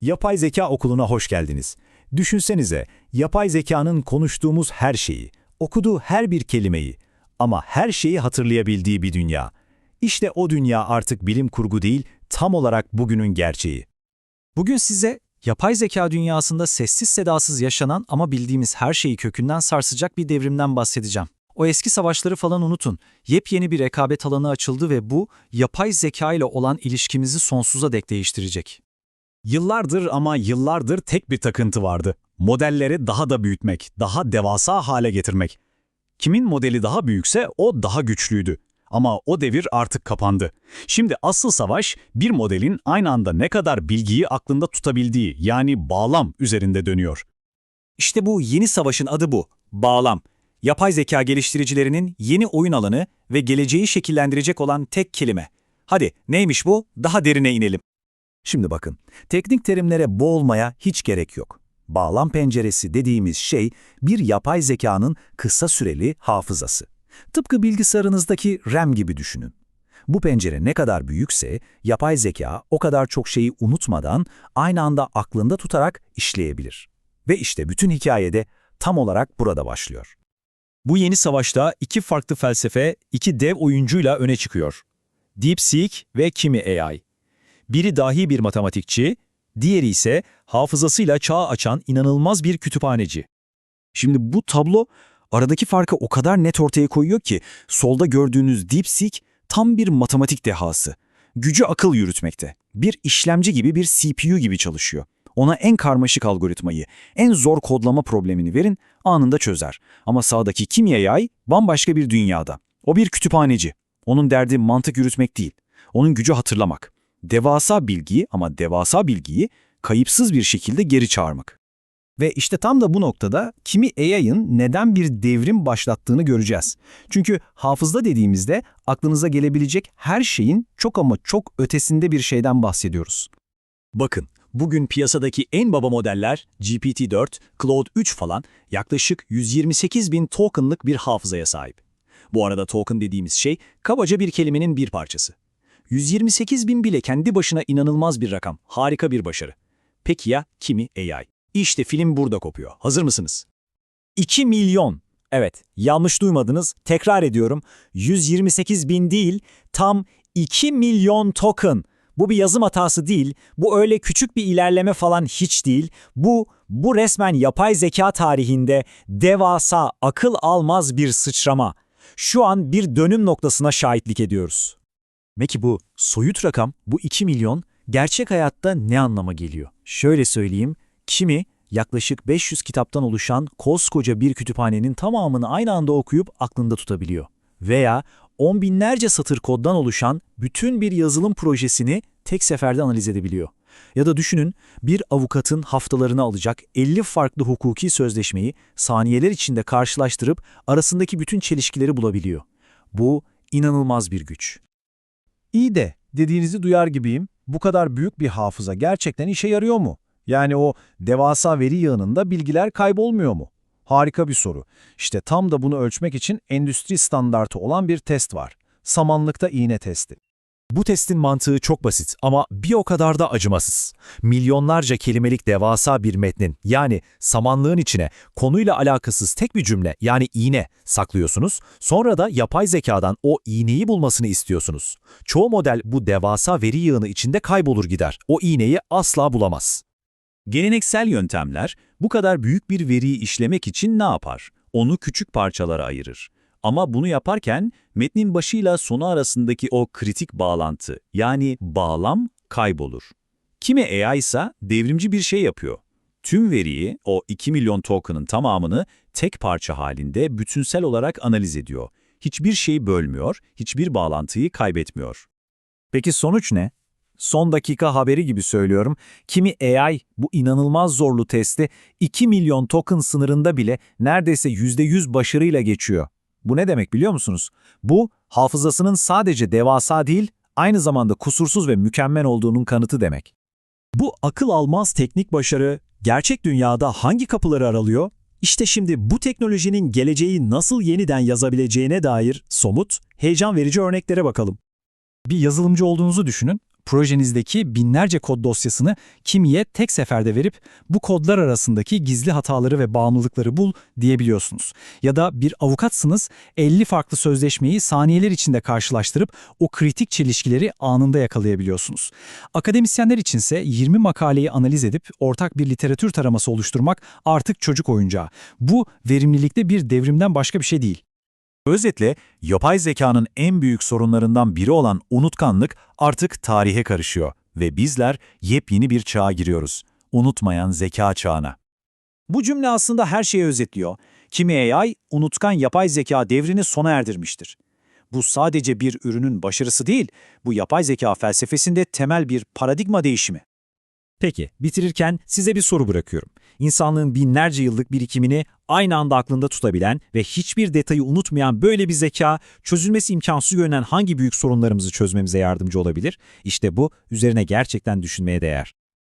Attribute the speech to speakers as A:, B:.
A: Yapay Zeka Okulu'na hoş geldiniz. Düşünsenize, yapay zekanın konuştuğumuz her şeyi, okuduğu her bir kelimeyi ama her şeyi hatırlayabildiği bir dünya. İşte o dünya artık bilim kurgu değil, tam olarak bugünün gerçeği.
B: Bugün size yapay zeka dünyasında sessiz sedasız yaşanan ama bildiğimiz her şeyi kökünden sarsacak bir devrimden bahsedeceğim. O eski savaşları falan unutun. Yepyeni bir rekabet alanı açıldı ve bu yapay zeka ile olan ilişkimizi sonsuza dek değiştirecek.
A: Yıllardır ama yıllardır tek bir takıntı vardı. Modelleri daha da büyütmek, daha devasa hale getirmek. Kimin modeli daha büyükse o daha güçlüydü. Ama o devir artık kapandı. Şimdi asıl savaş bir modelin aynı anda ne kadar bilgiyi aklında tutabildiği yani bağlam üzerinde dönüyor.
B: İşte bu yeni savaşın adı bu. Bağlam. Yapay zeka geliştiricilerinin yeni oyun alanı ve geleceği şekillendirecek olan tek kelime. Hadi neymiş bu? Daha derine inelim.
A: Şimdi bakın, teknik terimlere boğulmaya hiç gerek yok. Bağlam penceresi dediğimiz şey bir yapay zekanın kısa süreli hafızası. Tıpkı bilgisayarınızdaki RAM gibi düşünün. Bu pencere ne kadar büyükse yapay zeka o kadar çok şeyi unutmadan aynı anda aklında tutarak işleyebilir. Ve işte bütün hikayede tam olarak burada başlıyor.
B: Bu yeni savaşta iki farklı felsefe, iki dev oyuncuyla öne çıkıyor. DeepSeek ve Kimi AI. Biri dahi bir matematikçi, diğeri ise hafızasıyla çağ açan inanılmaz bir kütüphaneci. Şimdi bu tablo aradaki farkı o kadar net ortaya koyuyor ki solda gördüğünüz DeepSeek tam bir matematik dehası. Gücü akıl yürütmekte. Bir işlemci gibi bir CPU gibi çalışıyor. Ona en karmaşık algoritmayı, en zor kodlama problemini verin, anında çözer. Ama sağdaki Kimi AI bambaşka bir dünyada. O bir kütüphaneci. Onun derdi mantık yürütmek değil. Onun gücü hatırlamak. Devasa bilgiyi ama devasa bilgiyi kayıpsız bir şekilde geri çağırmak. Ve işte tam da bu noktada kimi AI'ın neden bir devrim başlattığını göreceğiz. Çünkü hafızda dediğimizde aklınıza gelebilecek her şeyin çok ama çok ötesinde bir şeyden bahsediyoruz. Bakın, bugün piyasadaki en baba modeller GPT-4, Claude 3 falan yaklaşık 128 bin tokenlık bir hafızaya sahip. Bu arada token dediğimiz şey kabaca bir kelimenin bir parçası. 128 bin bile kendi başına inanılmaz bir rakam, harika bir başarı. Peki ya kimi AI? İşte film burada kopuyor. Hazır mısınız? 2 milyon. Evet, yanlış duymadınız. Tekrar ediyorum. 128 bin değil, tam 2 milyon token. Bu bir yazım hatası değil, bu öyle küçük bir ilerleme falan hiç değil. Bu, bu resmen yapay zeka tarihinde devasa, akıl almaz bir sıçrama. Şu an bir dönüm noktasına şahitlik ediyoruz. Peki bu soyut rakam, bu 2 milyon gerçek hayatta ne anlama geliyor? Şöyle söyleyeyim, kimi yaklaşık 500 kitaptan oluşan koskoca bir kütüphanenin tamamını aynı anda okuyup aklında tutabiliyor. Veya on binlerce satır koddan oluşan bütün bir yazılım projesini tek seferde analiz edebiliyor. Ya da düşünün bir avukatın haftalarını alacak 50 farklı hukuki sözleşmeyi saniyeler içinde karşılaştırıp arasındaki bütün çelişkileri bulabiliyor. Bu inanılmaz bir güç.
C: İyi de dediğinizi duyar gibiyim. Bu kadar büyük bir hafıza gerçekten işe yarıyor mu? Yani o devasa veri yığınında bilgiler kaybolmuyor mu? Harika bir soru. İşte tam da bunu ölçmek için endüstri standartı olan bir test var. Samanlıkta iğne testi.
A: Bu testin mantığı çok basit ama bir o kadar da acımasız. Milyonlarca kelimelik devasa bir metnin yani samanlığın içine konuyla alakasız tek bir cümle yani iğne saklıyorsunuz. Sonra da yapay zekadan o iğneyi bulmasını istiyorsunuz. Çoğu model bu devasa veri yığını içinde kaybolur gider. O iğneyi asla bulamaz.
D: Geleneksel yöntemler bu kadar büyük bir veriyi işlemek için ne yapar? Onu küçük parçalara ayırır. Ama bunu yaparken metnin başıyla sonu arasındaki o kritik bağlantı yani bağlam kaybolur. Kimi AI ise devrimci bir şey yapıyor. Tüm veriyi, o 2 milyon token'ın tamamını tek parça halinde bütünsel olarak analiz ediyor. Hiçbir şeyi bölmüyor, hiçbir bağlantıyı kaybetmiyor.
B: Peki sonuç ne? Son dakika haberi gibi söylüyorum. Kimi AI bu inanılmaz zorlu testi 2 milyon token sınırında bile neredeyse %100 başarıyla geçiyor. Bu ne demek biliyor musunuz? Bu hafızasının sadece devasa değil, aynı zamanda kusursuz ve mükemmel olduğunun kanıtı demek.
E: Bu akıl almaz teknik başarı gerçek dünyada hangi kapıları aralıyor? İşte şimdi bu teknolojinin geleceği nasıl yeniden yazabileceğine dair somut, heyecan verici örneklere bakalım.
C: Bir yazılımcı olduğunuzu düşünün.
E: Projenizdeki binlerce kod dosyasını kimiye tek seferde verip bu kodlar arasındaki gizli hataları ve bağımlılıkları bul diyebiliyorsunuz. Ya da bir avukatsınız 50 farklı sözleşmeyi saniyeler içinde karşılaştırıp o kritik çelişkileri anında yakalayabiliyorsunuz. Akademisyenler içinse 20 makaleyi analiz edip ortak bir literatür taraması oluşturmak artık çocuk oyuncağı. Bu verimlilikte bir devrimden başka bir şey değil.
D: Özetle, yapay zekanın en büyük sorunlarından biri olan unutkanlık artık tarihe karışıyor ve bizler yepyeni bir çağa giriyoruz. Unutmayan zeka çağına.
E: Bu cümle aslında her şeyi özetliyor. Kimi AI, unutkan yapay zeka devrini sona erdirmiştir. Bu sadece bir ürünün başarısı değil, bu yapay zeka felsefesinde temel bir paradigma değişimi. Peki, bitirirken size bir soru bırakıyorum. İnsanlığın binlerce yıllık birikimini aynı anda aklında tutabilen ve hiçbir detayı unutmayan böyle bir zeka, çözülmesi imkansız görünen hangi büyük sorunlarımızı çözmemize yardımcı olabilir? İşte bu, üzerine gerçekten düşünmeye değer.